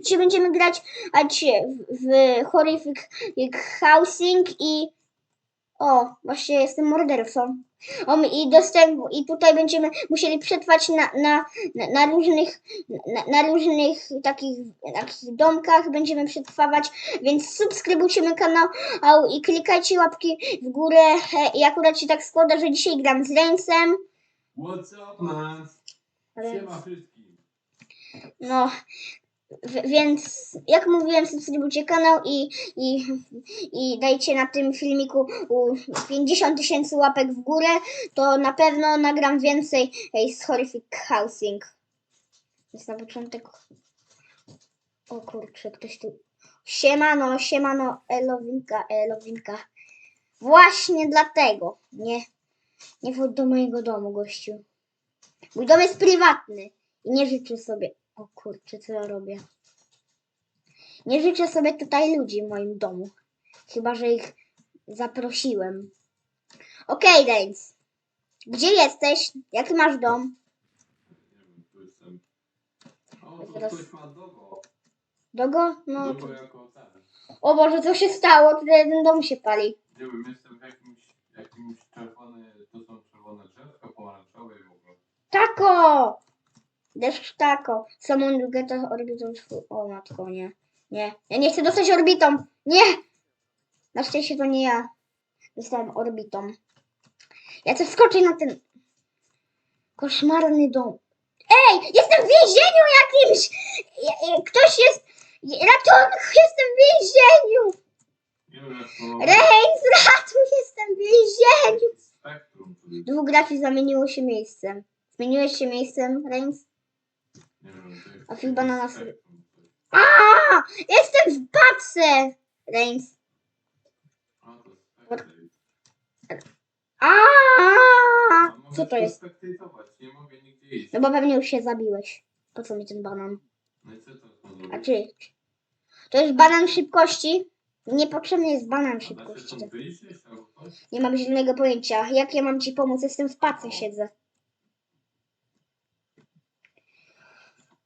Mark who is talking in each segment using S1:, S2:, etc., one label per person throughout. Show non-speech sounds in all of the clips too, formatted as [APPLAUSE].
S1: Dzisiaj będziemy grać a dzisiaj w, w Horrific Housing i o, właśnie jestem mordercą. O, i dostęp, i tutaj będziemy musieli przetrwać na, na, na, na różnych na, na różnych takich, takich domkach będziemy przetrwawać, więc subskrybujcie mój kanał i klikajcie łapki w górę. I akurat się tak składa, że dzisiaj gram z Rainsem.
S2: What's up, man? Siema wszystkim.
S1: No, więc jak mówiłem, subskrybujcie kanał i, i, i dajcie na tym filmiku u 50 tysięcy łapek w górę, to na pewno nagram więcej ej, z Horrific Housing. Więc na początek... O kurczę, ktoś tu... Siemano, siemano, Elowinka, Elowinka. Właśnie dlatego, nie, nie wchodź do mojego domu, gościu. Mój dom jest prywatny i nie życzę sobie... O kurczę, co ja robię? Nie życzę sobie tutaj ludzi w moim domu. Chyba, że ich zaprosiłem. Okej, okay, Dance. Gdzie jesteś? Jaki masz dom?
S2: Nie wiem, tu jestem. O, to
S1: Teraz-
S2: ktoś ma dogo.
S1: Dogo? No.
S2: Dogo jako ten.
S1: O Boże, co się stało? Tutaj jeden dom się pali.
S2: Nie wiem, jestem w jakimś, jakimś czerwone, to są czerwone drzewka, pomarańczowe i w ogóle.
S1: Tako! Deszcz tako. Someone get a orbital full. O matko, nie. Nie. Ja nie chcę dostać orbitą. Nie! Na szczęście to nie ja. Dostałem orbitą. Ja chcę wskoczyć na ten koszmarny dom. Ej! Jestem w więzieniu jakimś! Ktoś jest... Ratunku! Jestem w więzieniu! Reigns, ratuj! Jestem w więzieniu! Dwóch graczy zamieniło się miejscem. Zmieniłeś się miejscem, Reigns?
S2: Nie wiem, to jest...
S1: A Phil Banana
S2: Spektrum to jest.
S1: A! Jestem w pace! Reigns.
S2: A, to spektrum.
S1: A!
S2: A mogę
S1: Co to jest? No bo pewnie już się zabiłeś. Po co mi ten banan?
S2: No
S1: A czy... To jest banan szybkości? Niepotrzebny jest banan szybkości. Nie mam zielonego pojęcia. Jak ja mam ci pomóc? Jestem w pace, siedzę.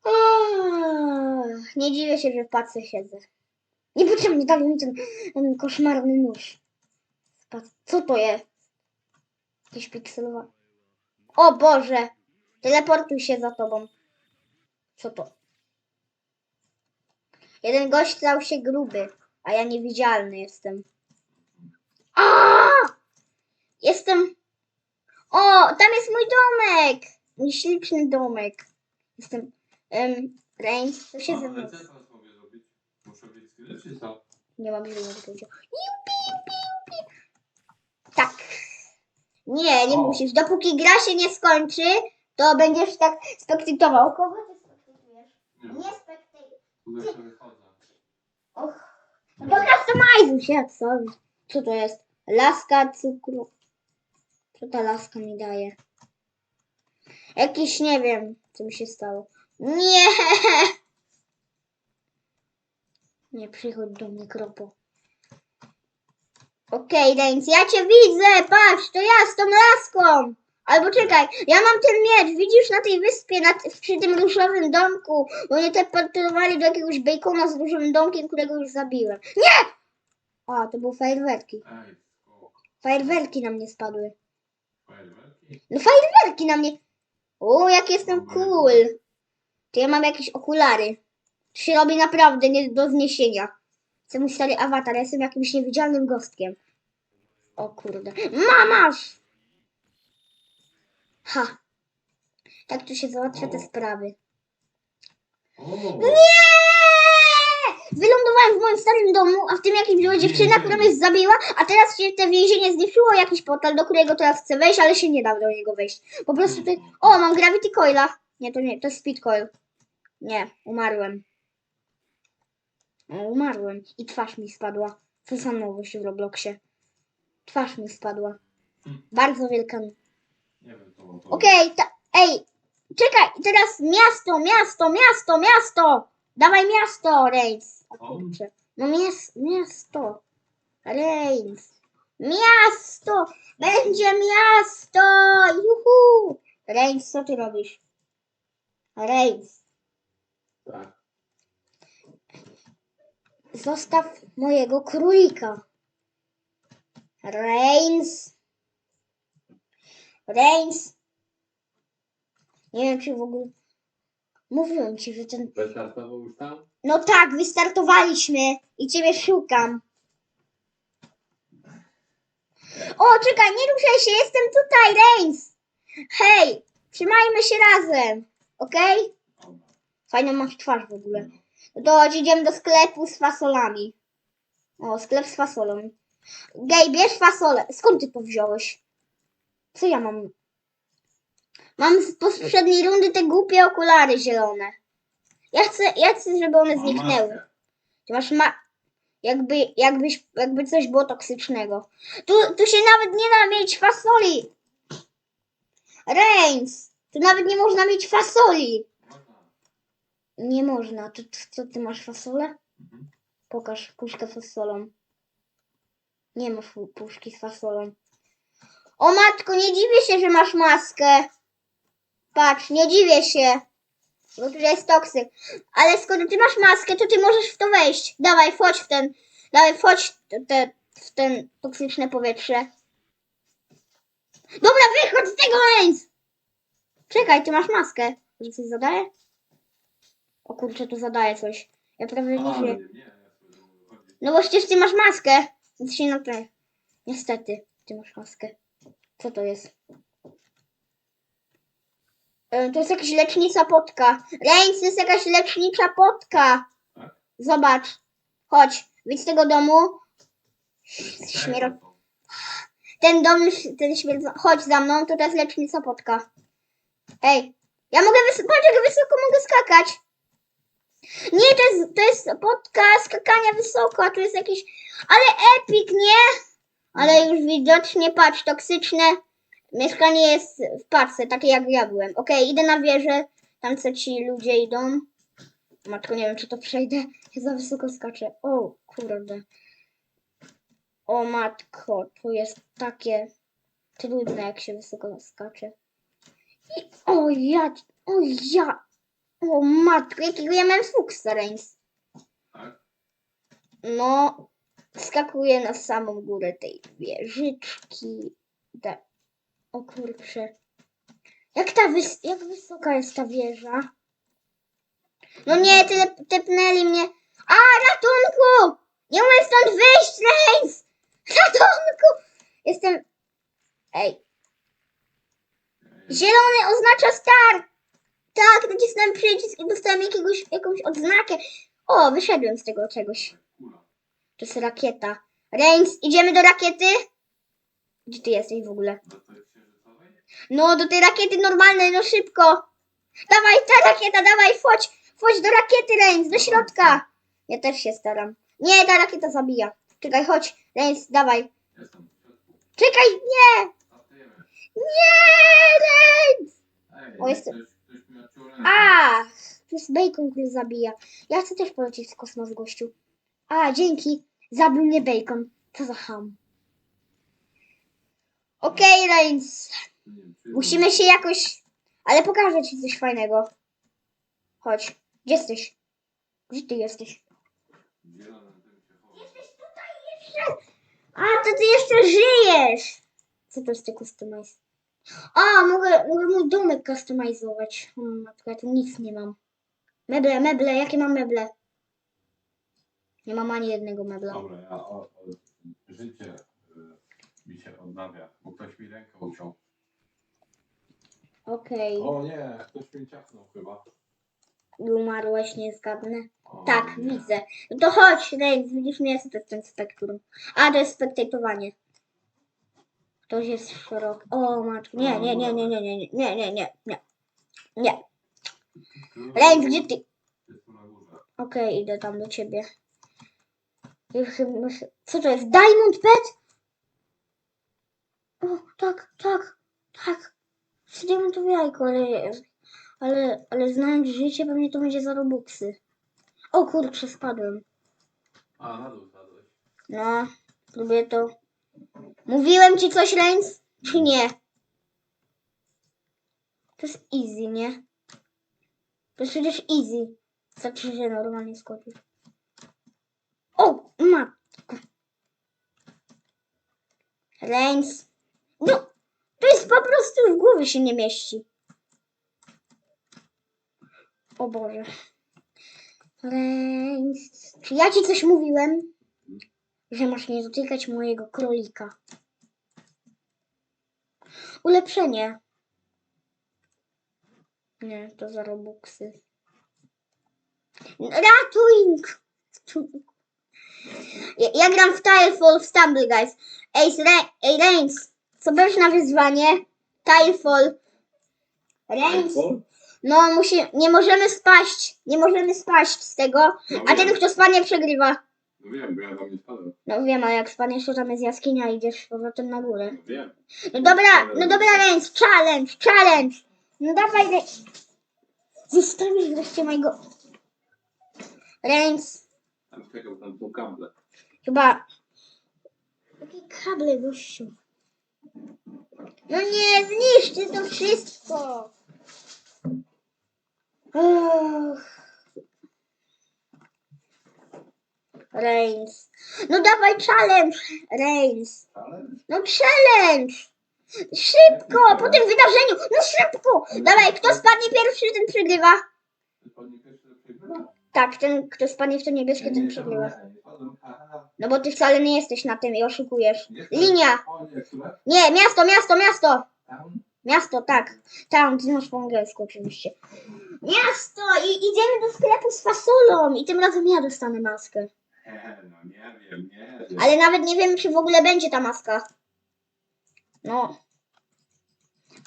S1: Ach, Nie dziwię się, że w pace siedzę. Niepotrzebnie dali mi ten, ten koszmarny nóż. Co to jest? Jakieś pikselowe. O Boże! Teleportuj się za tobą. Co to? Jeden gość stał się gruby, a ja niewidzialny jestem. A! Jestem. O, tam jest mój domek! Mój śliczny domek. Jestem. Um, Reigns, to się mną.
S2: co teraz mogę zrobić? Muszę być skryty, czy co?
S1: Nie mam. Jupi, jupi, jupi. Tak. Nie, nie
S2: O.
S1: musisz. Dopóki gra się nie skończy, to będziesz tak spektytował. Kogo ty spektytujesz?
S2: Nie wiem,
S1: Nie spektytuj.
S2: tutaj sobie chodzę.
S1: Och. To customizuj się, co? Co to jest? Laska cukru. Co ta laska mi daje? Jakiś, nie wiem, co mi się stało. Nie! Nie przychodź do mnie, kropo. Okej, Dance, ja cię widzę! Patrz, to ja z tą laską! Albo czekaj, ja mam ten miecz, widzisz na tej wyspie, na, przy tym różowym domku, bo mnie teleportowali do jakiegoś bacona z różowym domkiem, którego już zabiłem. Nie! A, to były fajerwerki. Fajerwerki na mnie spadły.
S2: Fajerwerki?
S1: No fajerwerki na mnie. O, jak jestem cool. To ja mam jakieś okulary. To się robi naprawdę nie do zniesienia. Chcę mój stary awatar, ja jestem jakimś niewidzialnym gostkiem. O kurde. Mamasz! Ha. Tak tu się załatwia te sprawy.
S2: O!
S1: Nie! Wylądowałem w moim starym domu, a w tym jakimś była dziewczyna, która mnie zabiła, a teraz się te więzienie zniszczyło, jakiś portal, do którego teraz chcę wejść, ale się nie da do niego wejść. Po prostu tutaj... O, mam Gravity Coila. Nie, to nie, to jest Speed Coil. Nie, umarłem. Umarłem. I twarz mi spadła. Co za nowość w Robloxie. Twarz mi spadła. Bardzo wielka.
S2: Nie wiem, co mam
S1: Okej, ta... ej, czekaj, teraz miasto, miasto, miasto, miasto! Dawaj miasto, Reigns. Kurczę. No mias, miasto. Reigns. Miasto! Będzie miasto! Juhu! Reigns, co ty robisz? Reigns.
S2: Tak.
S1: Zostaw mojego królika. Reigns. Reigns. Nie wiem, czy w ogóle... Mówiłem ci, że ten...
S2: Wystartował już tam?
S1: No tak, wystartowaliśmy i ciebie szukam. O, czekaj, nie ruszaj się, jestem tutaj, Reigns. Hej, trzymajmy się razem, okej?
S2: Dobra.
S1: Fajną masz twarz w ogóle. No to chodź, idziemy do sklepu z fasolami. O, sklep z fasolą. Gej, bierz fasolę. Skąd ty to wziąłeś? Co ja mam? Mam z poprzedniej rundy te głupie okulary zielone. Ja chcę, ja chcę, żeby one zniknęły. Ty masz ma... Jakby, jakbyś, jakby coś było toksycznego. Tu, tu się nawet nie da mieć fasoli. Reigns, tu nawet nie można mieć fasoli. Nie można. To, co, ty masz fasolę?
S2: Mhm.
S1: Pokaż puszkę z fasolą. Nie ma fu- puszki z fasolą. O matko, nie dziwię się, że masz maskę. Patrz, nie dziwię się. Bo tutaj jest toksyk. Ale skoro ty masz maskę, to ty możesz w to wejść. Dawaj, wchodź w ten. Dawaj, wchodź w te, w ten toksyczne powietrze. Dobra, wychodź z tego, Reigns! Czekaj, ty masz maskę. Że coś zadaje? O kurczę, to zadaje coś. Ja prawie nie
S2: A,
S1: żyję.
S2: nie, nie, ja sobie mówię, chodzi.
S1: No bo przecież ty masz maskę. Więc się na to... Niestety, ty masz maskę. Co to jest? E, To jest jakaś lecznicza potka. Reigns, to jest jakaś lecznicza potka.
S2: Tak?
S1: Zobacz. Chodź, wyjdź z tego domu. Śmiero... Ten dom, już- ten śmierdzący... Chodź za mną, to jest lecznicza potka. Ej, ja mogę wys... Patrz, jak wysoko mogę skakać. Nie, to jest, to jest potka skakania wysoko, a tu jest jakiś... Ale epic, nie? Ale już widocznie, patrz, toksyczne. Mieszkanie jest w parce, takie jak ja byłem. Okej, idę na wieżę, tam co ci ludzie idą. Matko, nie wiem, czy to przejdę. Ja za wysoko skaczę. O, kurde. O matko, to jest takie trudne, jak się wysoko skacze. I, o ja, o ja, o matko, jakiego ja mam fuksa, Reigns.
S2: Tak?
S1: No, skakuję na samą górę tej wieżyczki. Da. O kurczę. Jak ta wys- jak wysoka jest ta wieża? No nie, tyle tepnęli mnie. A, ratunku! Nie umiem stąd wyjść, Reigns! Ratunku! Jestem... Ej, zielony oznacza start! Tak, nacisnąłem przycisk i dostałem jakiegoś, jakąś odznakę. O, wyszedłem z tego czegoś. To jest rakieta. Reigns, idziemy do rakiety? Gdzie ty jesteś w ogóle? No, do tej rakiety normalnej, no szybko. Dawaj, ta rakieta, dawaj, wchodź, wchodź do rakiety, Reigns, do środka. Ja też się staram. Nie, ta rakieta zabija. Czekaj, chodź, Reigns, dawaj. Czekaj, nie, nie, Reigns. O, jestem- A, to jest bacon, który zabija. Ja chcę też polecieć w kosmos, gościu. A, dzięki, zabił mnie bacon. Co za ham. Okej,
S2: wiem, czy-
S1: Musimy się jakoś. Ale pokażę ci coś fajnego. Chodź. Gdzie jesteś? Gdzie ty jesteś?
S2: Tym się chowa.
S1: A, to ty jeszcze żyjesz! Co to jest te customize? A, mogę, mogę mój domek customizować. Ja tu nic nie mam. Meble, meble, jakie mam meble? Nie mam ani jednego mebla.
S2: Dobra, ja o, o, życie y, mi się odnawia, bo ktoś mi rękę uciął.
S1: Okej.
S2: O nie, ktoś mi ciachnął chyba.
S1: Umarłeś, nie zgadnę.
S2: O,
S1: Tak,
S2: nie.
S1: widzę. No to chodź, Reigns, widzisz mnie, co to jest ten spektrum. A, to jest spektatowanie. Ktoś jest szerok. O, matko. Nie, nie, nie, nie, nie, nie, nie, nie, nie, nie, nie. Nie. Gdzie ty?
S2: Tu.
S1: Okej, idę tam do ciebie. Co to jest? Diamond Pet? O, tak, tak, tak. Z diamentowe jajko, ale, ale, ale znając życie, pewnie to będzie za robuxy. O kurczę, spadłem.
S2: A, na dół zgadłeś.
S1: No, lubię to. Mówiłem ci coś, Lens? Czy nie? To jest easy, nie? To jest przecież easy. Znaczy, się normalnie skoczył. O, matka. Lens. No, to jest po prostu w głowie się nie mieści. O Boże. Lens. Czy ja ci coś mówiłem? Że masz nie dotykać mojego królika. Ulepszenie. Nie, to za robuxy. Ratuj! Ja, ja gram w Tilefall w Stumble, guys. Ej, ej Reigns, co będziesz na wyzwanie? Tilefall. Reigns. No, musi, nie możemy spaść. Nie możemy spaść z tego. A ten, kto spadnie, przegrywa.
S2: No wiem, bo ja tam nie spadłem.
S1: No wiem, a jak spadniesz, to tam jest jaskinia i idziesz z powrotem na górę.
S2: No wiem.
S1: No dobra, no dobra, Reigns, challenge, challenge. No dawaj, Reigns. Zostawisz wreszcie mojego... Reigns,
S2: Tam czekał, tam są kable.
S1: chyba... Jakie kable, gościu? No nie, zniszczy to wszystko. Uch. Reigns. No dawaj challenge, Reigns. No challenge! Szybko! Po tym wydarzeniu! No szybko! Dawaj, kto spadnie pierwszy, ten przegrywa. Tak, ten, kto spadnie w to niebieskie, ten przegrywa. No bo ty wcale nie jesteś na tym i oszukujesz. Linia!
S2: Nie,
S1: miasto, miasto, miasto! Miasto, tak. Ty masz po angielsku oczywiście. Miasto! I idziemy do sklepu z fasolą i tym razem ja dostanę maskę.
S2: He, [LAUGHS] no nie wiem, nie wiem.
S1: Ale nawet nie wiem, czy w ogóle będzie ta maska. No.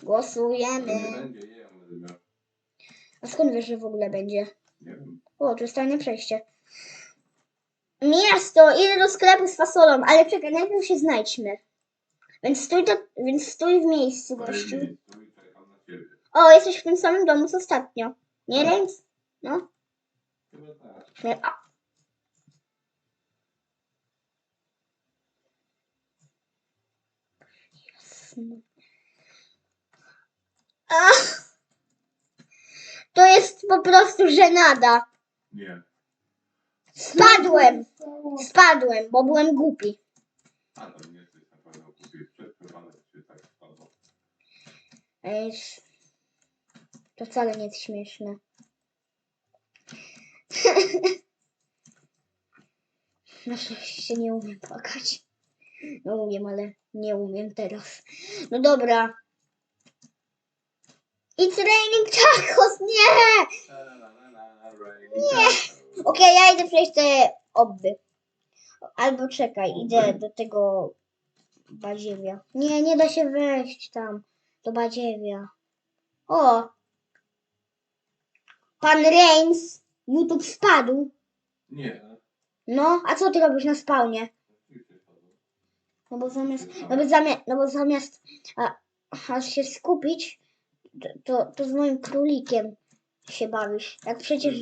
S1: Głosujemy.
S2: nie będzie, ja będę miał.
S1: A skąd wiesz, że w ogóle będzie?
S2: Nie wiem.
S1: O, to jest tajne przejście. Miasto, idę do sklepu z fasolą, ale czekaj, najpierw się znajdźmy. Więc stój, to, więc stój w miejscu, gościu. O, jesteś w tym samym domu co ostatnio. Nie, Reigns? No.
S2: Chyba tak.
S1: Jasne. Ach. To jest po prostu żenada.
S2: Nie.
S1: Spadłem! Spadłem, bo byłem głupi.
S2: A to nie jesteś na pewno kupił przed wypadek, czy tak spadło.
S1: Ej, To wcale nie jest śmieszne. [LAUGHS] Na szczęście nie umiem płakać. No umiem, ale nie umiem teraz. No dobra. It's raining tacos! Nie!
S2: Nie.
S1: Okej, ja idę przejść te obby. Albo czekaj, idę do tego badziewia. Nie, nie da się wejść tam do badziewia. O! Pan Reigns, YouTube spadł.
S2: Nie.
S1: No, a co ty robisz na spawnie? No bo zamiast, no bo zamiast, no bo zamiast a, a się skupić, to, to, to z moim królikiem się bawisz. Jak przecież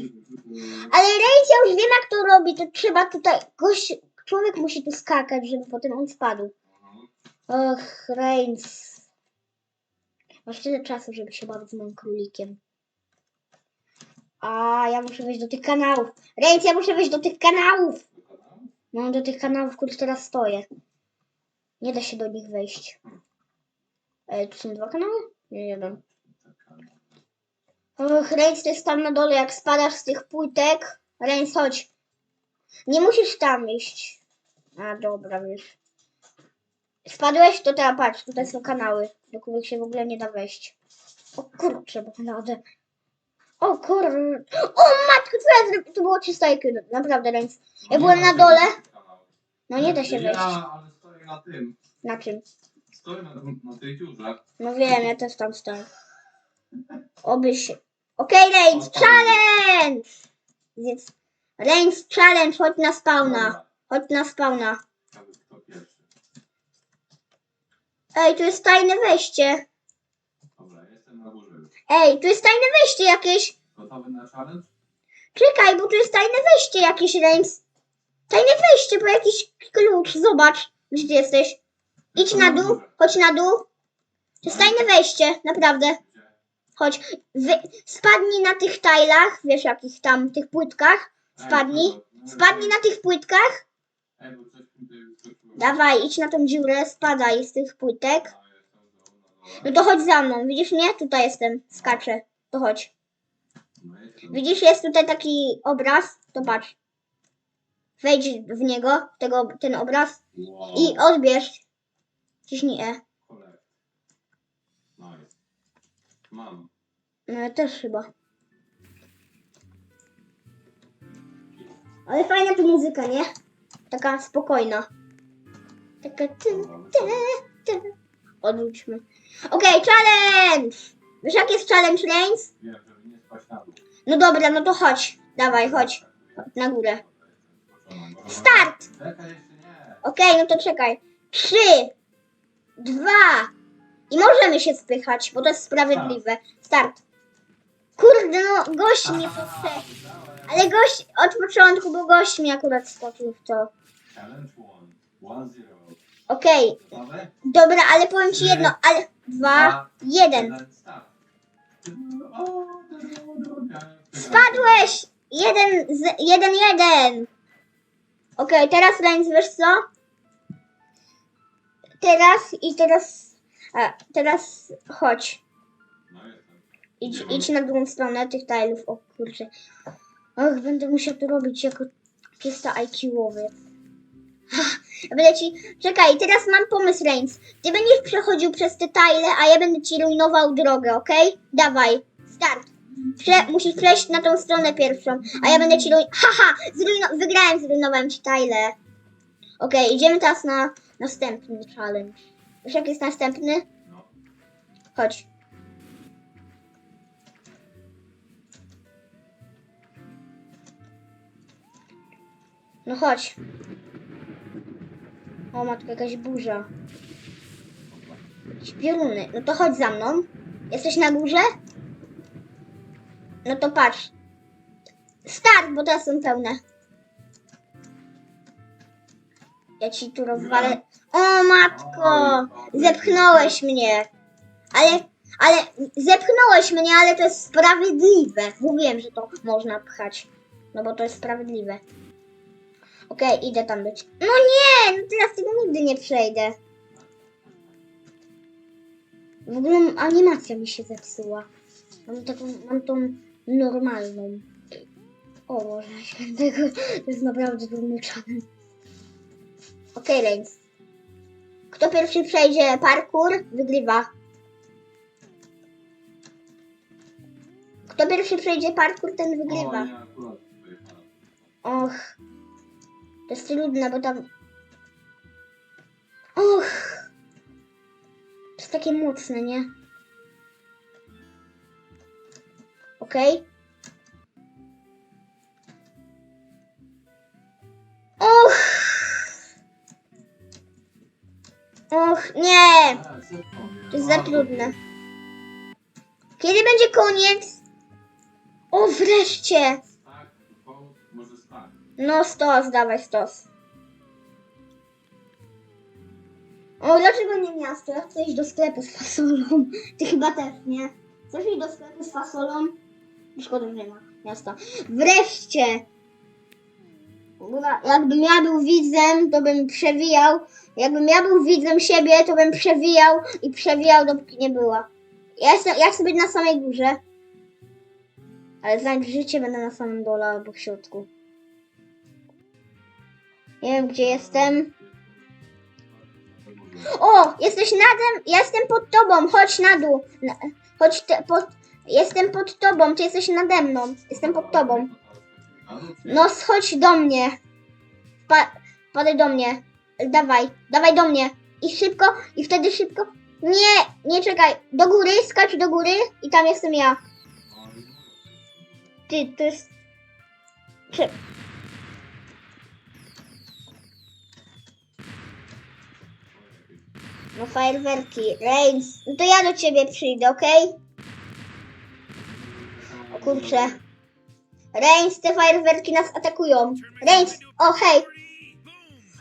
S1: Ale ja już wiem jak to robi, to trzeba tutaj, gość, człowiek musi tu skakać, żeby potem on spadł. Och, Reigns. Masz tyle czasu, żeby się bawić z moim królikiem. A, ja muszę wejść do tych kanałów. Reigns, ja muszę wejść do tych kanałów. No, do tych kanałów, których teraz stoję. Nie da się do nich wejść. E, tu są dwa kanały? Nie, jeden. Och, to jest tam na dole, jak spadasz z tych płytek. Reigns, chodź. Nie musisz tam iść. A, dobra, wiesz. Spadłeś? To teraz patrz, tutaj są kanały, do których się w ogóle nie da wejść. O kurczę, bo naprawdę. O kur... O matko, co ja zrobiłem? To było 300 IQ, naprawdę, Reigns. Ja byłem na dole. No nie da się wejść.
S2: Na tym.
S1: Na czym?
S2: Stoję na, na tej dziurze.
S1: No wiem, ja też tam stoję. Oby się... Okej, Reigns, challenge! Więc... Reigns, challenge, chodź na spawna. Chodź na spawna. Ej, tu jest tajne wejście.
S2: Dobra, jestem na górze.
S1: Ej, tu jest tajne wejście jakieś.
S2: Gotowy na challenge?
S1: Czekaj, bo tu jest tajne wejście jakieś, Reigns. Tajne wejście, po jakiś klucz. Zobacz, gdzie ty jesteś. Idź na dół, chodź na dół. To jest wejście, naprawdę. Chodź, wy... spadnij na tych tajlach, wiesz jakich tam, tych płytkach. Spadnij. Spadnij na tych płytkach. Dawaj, idź na tą dziurę, spadaj z tych płytek. No to chodź za mną, widzisz mnie? Tutaj jestem, skaczę. To chodź. Widzisz, jest tutaj taki obraz? To patrz. Wejdź w niego, tego, ten obraz
S2: Wow.
S1: i odbierz. Ciśnij E.
S2: Nice. Mam.
S1: No ja też chyba. Ale fajna tu muzyka, nie? Taka spokojna. Taka ty, ty, ty. Odwróćmy. Okej, challenge! Wiesz jak jest challenge, Reigns?
S2: Wiem, żeby nie spaść na dół.
S1: No dobra, no to chodź. Dawaj, chodź. Na górę.
S2: Start!
S1: Okej, no to czekaj. Trzy, dwa i możemy się spychać, bo to jest sprawiedliwe. Start. Kurde, no gość mnie podszedł. Ale gość od początku, bo gość mi akurat skoczył w to.
S2: Challenge one. One zero.
S1: Okej,
S2: Gotowe?
S1: dobra, ale powiem ci jedno, ale dwa, jeden.
S2: Start. O, droga.
S1: Spadłeś! Jeden, z, jeden, jeden. Okej, teraz Reigns, wiesz co? Teraz i teraz, a, teraz chodź. Idź, idź na drugą stronę tych tilów. O kurczę. Och, będę musiał to robić jako czysta IQ-owy. Będę ci... Czekaj, teraz mam pomysł, Reigns. Ty będziesz przechodził przez te tile, a ja będę ci rujnował drogę, okej? Dawaj, start. Prze musisz przejść na tą stronę pierwszą, a ja będę ci ruj... Haha! Zrujno wygrałem, zrujnowałem ci tile. Okej, idziemy teraz na następny challenge. Wiesz jak jest następny?
S2: No.
S1: Chodź. No chodź. O matka, jakaś burza. Jakieś pioruny. No to chodź za mną. Jesteś na górze? No to patrz. Start, bo teraz są pełne. Ja ci tu rozwalę. O matko! Zepchnąłeś mnie. Ale, ale zepchnąłeś mnie, ale to jest sprawiedliwe. Mówiłem, że to można pchać. No bo to jest sprawiedliwe. Okej, idę tam być. No nie, no teraz tego nigdy nie przejdę. W ogóle animacja mi się zepsuła. Mam taką, mam tą normalną. O Boże świętego, to jest naprawdę trudny challenge. Okej, Reigns. Kto pierwszy przejdzie parkour, wygrywa. Kto pierwszy przejdzie parkour, ten wygrywa. Och. To jest trudne, bo tam... Och. To jest takie mocne, nie? Okej. Och. Och, nie. To jest za trudne. Kiedy będzie koniec? O, wreszcie. No stos, dawaj stos. O, dlaczego nie miasto? Ja chcę iść do sklepu z fasolą. Ty chyba też, nie? Chcesz iść do sklepu z fasolą? Szkoda, że nie ma miasta. Wreszcie! Jakbym ja był widzem, to bym przewijał. Jakbym ja był widzem siebie, to bym przewijał i przewijał, dopóki nie była. Ja, jestem, ja chcę być na samej górze. Ale znając życie, będę na samym dole albo w środku. Nie wiem, gdzie jestem. O, jesteś nadem, ja jestem pod tobą, chodź na dół. Na, chodź te, pod, jestem pod tobą, ty jesteś nade mną. Jestem pod tobą. No, schodź do mnie. Pa, padaj do mnie. Dawaj, dawaj do mnie. I szybko, i wtedy szybko. Nie, nie czekaj. Do góry, skacz do góry i tam jestem ja. Ty, to jest... Czy... No fajerwerki. Reigns, no to ja do ciebie przyjdę, okej? O kurczę. Reigns, te fajerwerki nas atakują. Reigns, o hej.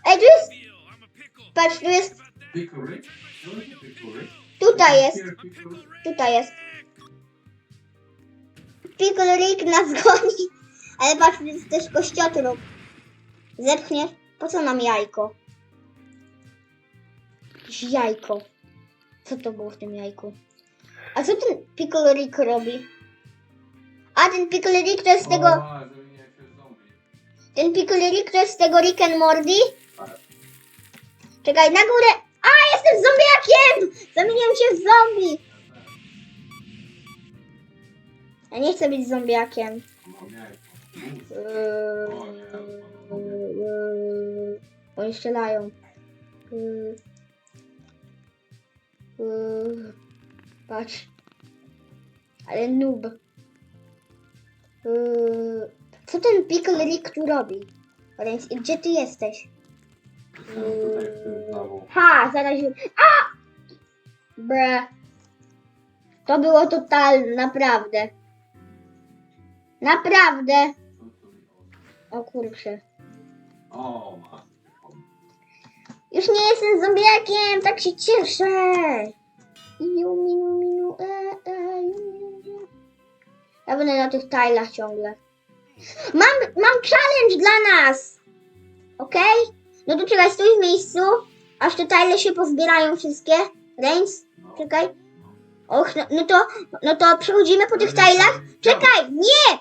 S1: Ej, tu jest... Patrz, tu jest... Tutaj jest. Tutaj jest. Pickle Rick nas [LAUGHS] goni. Ale patrz, tu jest też kościotrup. Zepchniesz? Po co nam jajko? Jajko. Co to było w tym jajku? A co ten Pickle Rick robi? A ten Pickle Rick to jest z tego...
S2: O, zamieniłem się w zombie.
S1: Ten Pickle Rick to jest z tego Rick and Morty? Czekaj, na górę! A, jestem zombiakiem! Zamieniłem się w zombie! Ja nie chcę być zombiakiem. Eee, Oni strzelają. Eee, eee, Patrz. Ale noob. Eee, Co ten Pickle Rick tu robi? Więc gdzie ty jesteś?
S2: Jestem tutaj w tym znowu.
S1: Ha, zaraziłem. A! Bre. To było totalne, naprawdę. Naprawdę. O kurczę.
S2: O, ma.
S1: Już nie jestem zombiakiem, tak się cieszę. Na tych tilach ciągle. Mam, mam challenge dla nas. Okej? No to czekaj, stój w miejscu, aż te tile się pozbierają wszystkie. Reigns, czekaj. Och, no, no to, no to przechodzimy po tych tilach. Czekaj, nie!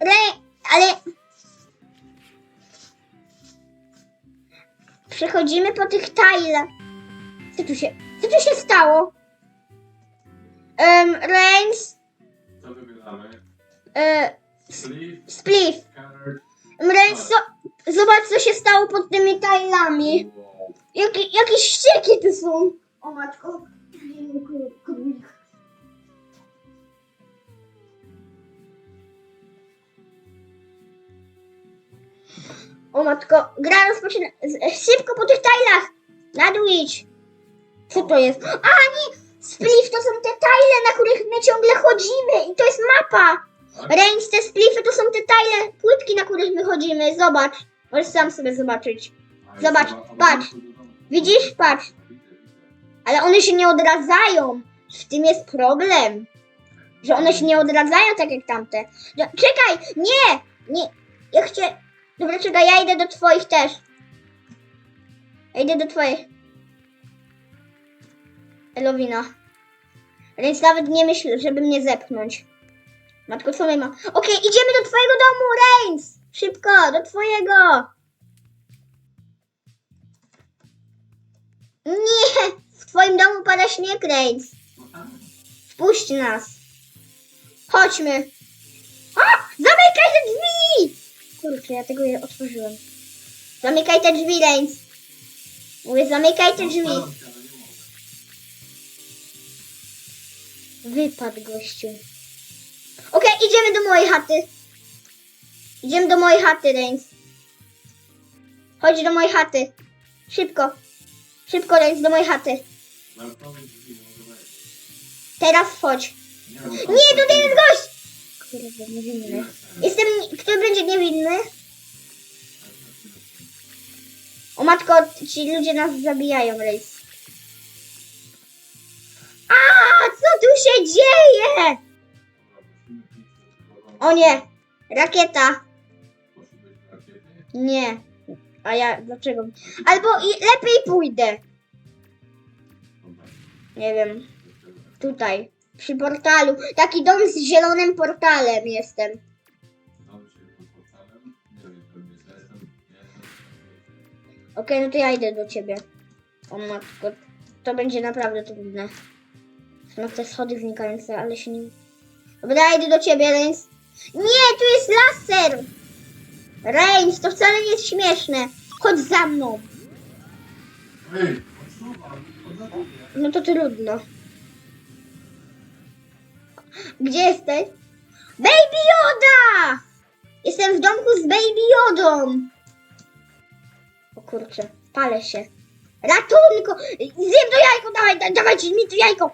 S1: Re, ale... Przechodzimy po tych tilach. Co tu się, co tu się stało? Um, Reigns,
S2: Co wybieramy?
S1: E, Spliff. Reigns, so, zobacz co się stało pod tymi tilami.
S2: Wow.
S1: Jakie, jakieś ścieki tu są. O matko. O matko, gra rozpoczyna. Szybko po tych tajlach! Na idź. Co to jest? A nie! Spliff to są te tajle, na których my ciągle chodzimy i to jest mapa. Reigns, te spliffy to są te tajle, płytki, na których my chodzimy. Zobacz. Możesz sam sobie zobaczyć. Zobacz, patrz. Widzisz? Patrz. Ale one się nie odradzają. W tym jest problem. Że one się nie odradzają tak jak tamte. No, czekaj! Nie! Nie! Ja chcę... Dobra, czekaj, ja idę do twoich też. Ja idę do twoich. Elowina. Więc nawet nie myśl, żeby mnie zepchnąć. Matko, co ma? Okej, idziemy do twojego domu, Reigns! Szybko, do twojego! Nie! W twoim domu pada śnieg, Reigns. Wpuść nas. Chodźmy. A! Zamykaj te drzwi! Kurczę, ja tego nie otworzyłem. Zamykaj te drzwi, Reigns. Mówię, zamykaj te drzwi. Wypadł, gościu. Okej, idziemy do mojej chaty. Idziemy do mojej chaty, Reigns. Chodź do mojej chaty. Szybko. Szybko, Reigns, do mojej chaty.
S2: Wejść.
S1: Teraz wchodź.
S2: Nie,
S1: tutaj jest gość! Kurde, niewinny. Jestem... Kto będzie niewinny? O matko, ci ludzie nas zabijają, Reis. A, co tu się dzieje? O nie, rakieta. Nie. A ja, dlaczego? Albo i lepiej pójdę. Nie wiem, tutaj, przy portalu. Taki dom z zielonym portalem jestem. Okej, no to ja idę do ciebie. O matko, to będzie naprawdę trudne. No te schody znikające, ale się nie... Dobra, ja idę do ciebie, Reigns. Nie, tu jest laser! Reigns, to wcale nie jest śmieszne. Chodź za mną.
S2: Ej.
S1: No to trudno. Gdzie jesteś? Baby Yoda! Jestem w domku z Baby Jodą. O kurczę, palę się. Ratunku! Zjem to jajko, dawaj, da, dawajcie mi to jajko.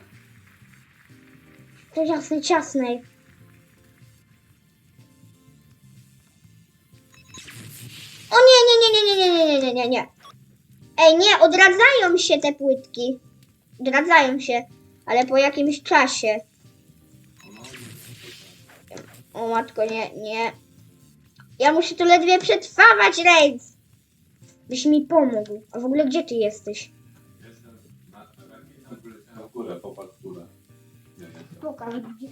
S1: To jasnej, ciasnej. O nie, nie, nie, nie, nie, nie, nie, nie, nie, nie. Ej, nie, odradzają się te płytki. Odradzają się, ale po jakimś czasie. O matko, nie, nie. Ja muszę tu ledwie przetrwawać, Reigns. Byś mi pomógł. A w ogóle gdzie ty jesteś?
S2: Na górę, popatrz w górę.
S1: Pokaż gdzie.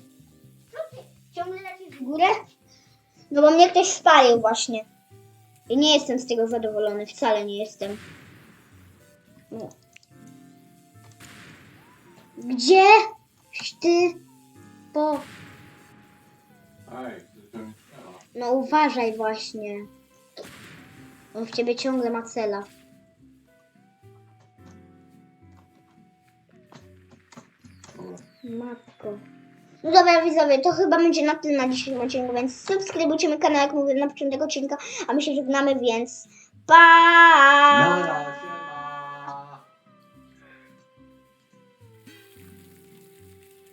S1: Ty? Ciągle lecisz w górę? No bo mnie ktoś spalił właśnie. I nie jestem z tego zadowolony, wcale nie jestem. No. Gdzie? Ty? Po... No uważaj właśnie. On w ciebie ciągle ma cela. Matko. No dobra widzowie, to chyba będzie na tyle na dzisiejszym odcinku, więc subskrybujcie mój kanał, jak mówię na początku odcinka, a my się żegnamy, więc pa!